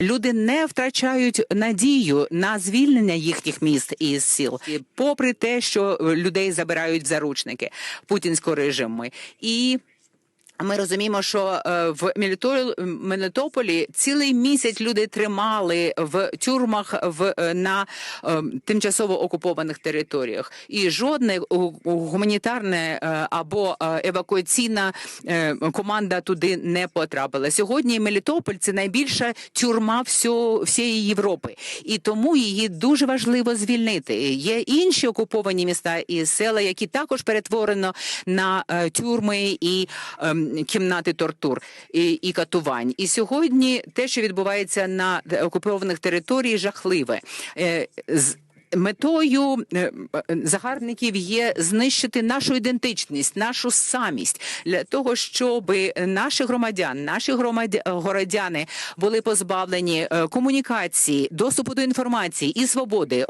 Люди не втрачають надію на звільнення їхніх міст із сіл, І попри те, що людей забирають в заручники путінського режиму. І ми розуміємо, що е, в Мелітополі цілий місяць люди тримали в тюрмах в е, на е, тимчасово окупованих територіях, і жодне гуманітарне або евакуаційна команда туди не потрапила. Сьогодні Мелітополь це найбільша тюрма всієї Європи, і тому її дуже важливо звільнити. Є інші окуповані міста і села, які також перетворено на тюрми і ем, кімнати тортур і, і катувань. І сьогодні те, що відбувається на окупованих територіях, жахливе. Е, з- Метою е, загарбників є знищити нашу ідентичність, нашу самість для того, щоб наші громадян, наші городяни були позбавлені е, комунікації, доступу до інформації і свободи.